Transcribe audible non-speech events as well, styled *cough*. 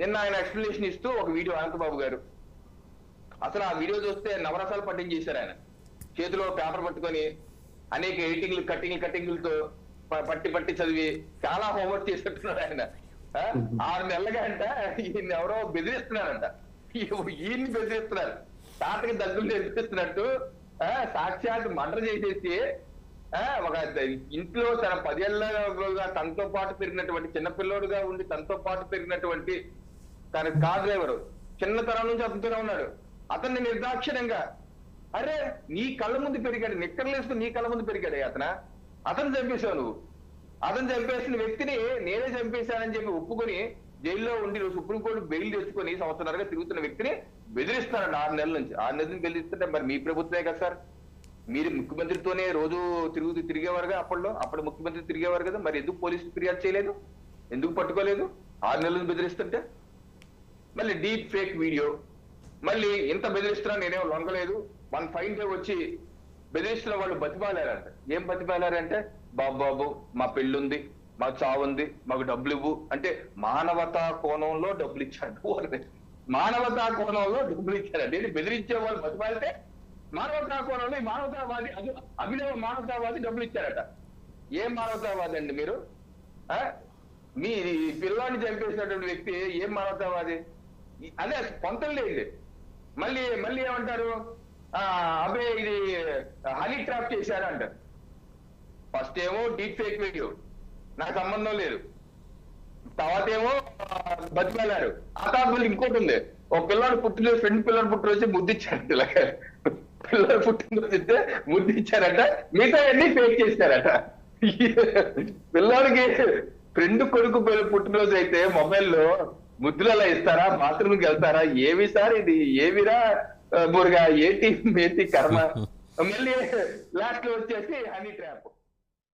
నిన్న ఆయన ఎక్స్ప్లెనేషన్ ఇస్తూ ఒక వీడియో అనంతబాబు గారు. అసలు ఆ వీడియో చూస్తే నవరసాలు పట్టించేశారు ఆయన. చేతిలో పేపర్ పట్టుకొని అనేక ఎడిటింగ్లు కట్టింగ్లు కట్టింగ్లతో పట్టి పట్టి చదివి చాలా హోంవర్క్ చేసేట్టున్నాడు ఆయన? ఆరు నెలలుగా అంట ఈయన ఎవరో బెదిరిస్తున్నారంట. ఈయన్ని బెదిరిస్తున్నారు. తాతకి దగ్గర బెదిరిస్తున్నట్టు ఆ, సాక్షాత్ మర్డర్ చేసేసి ఆ, ఒక ఇంట్లో తన పదేళ్ళగా తనతో పాటు పెరిగినటువంటి చిన్నపిల్లోడుగా ఉండి తనతో పాటు పెరిగినటువంటి తనకి కార్ డ్రైవర్. చిన్నతనం నుంచి అతనితోనే ఉన్నాడు. అతన్ని నిర్దాక్షిణ్యంగా అరే నీ కళ్ళ ముందు పెరిగాడు నిక్కర్లేసుకుని నీ కళ్ళ ముందు పెరిగాడు అతన? అతను చంపేశావు నువ్వు. అతను చంపేసిన వ్యక్తిని నేనే చంపేశానని చెప్పి ఒప్పుకొని జైల్లో ఉండి నువ్వు సుప్రీంకోర్టు బెయిల్ తెచ్చుకొని సంవత్సరాలుగా తిరుగుతున్న వ్యక్తిని బెదిరిస్తానండి ఆరు నెలల నుంచి. ఆరు నెలల నుంచి బెదిరిస్తుంటే మరి మీ ప్రభుత్వమే కదా సార్? మీరు ముఖ్యమంత్రితోనే రోజు తిరుగుతూ తిరిగేవారుగా అప్పట్లో? అప్పుడు ముఖ్యమంత్రి తిరిగేవారు కదా మరి ఎందుకు పోలీసులు ఫిర్యాదు చేయలేదు? ఎందుకు పట్టుకోలేదు? ఆరు నెలలు బెదిరిస్తుంటే? మళ్ళీ డీప్ ఫేక్ వీడియో మళ్ళీ ఇంత బెదిరిస్తున్నా నేనేం లొంగలేదు. వన్ ఫైన్ డే వచ్చి బెదిరిస్తున్న వాళ్ళు బతిమాలారంట. ఏం బతిమాలారంటే బాబు బాబు మా పెళ్ళుంది మా చావుంది మాకు డబ్బులు ఇవ్వు అంటే మానవతా కోణంలో డబ్బులు ఇచ్చాడు మానవతా కోణంలో డబ్బులు ఇచ్చారండి ఇది బెదిరించే వాళ్ళు బతిమాలితే మానవతా కోణంలో మానవతావాది అది అభినవ మానవతావాది డబ్బులు ఇచ్చారట ఏం మానవతావాది అండి మీరు? మీ పిల్లాన్ని చంపేసినటువంటి వ్యక్తి ఏం మానవతావాది? అదే పొంతం లేదు మళ్ళీ మళ్ళీ ఏమంటారు? ఆ అబ్బే ఇది హనీ ట్రాప్ చేశారు అంటారు ఫస్ట్ ఏమో డీప్ ఫేక్ వీడియో. నాకు సంబంధం లేదు. తర్వాత ఏమో బతికెళ్ళారు ఆ తర్వాత మళ్ళీ ఇంకోటి ఉంది. ఒక పిల్లాడు పుట్టిన ఫ్రెండ్ పిల్లడు పుట్టినరోజు ముద్దిచ్చారంట ఇలా పిల్లడు పుట్టినరోజు ఇస్తే ముద్దిచ్చారట. మిగతా అన్ని ఫేక్ చేశారట. పిల్లాడికి ఫ్రెండ్ కొడుకు పుట్టినరోజు అయితే మొబైల్లో ముద్దులు అలా ఇస్తారా? బాత్రూమ్కి వెళ్తారా? ఏవి సార్ ఇది? ఏవిరా? మురుగా? ఏంటి? ఏంటి కర్మ? *laughs* మళ్ళీ లాస్ట్లో వచ్చేసి హనీ ట్రాప్.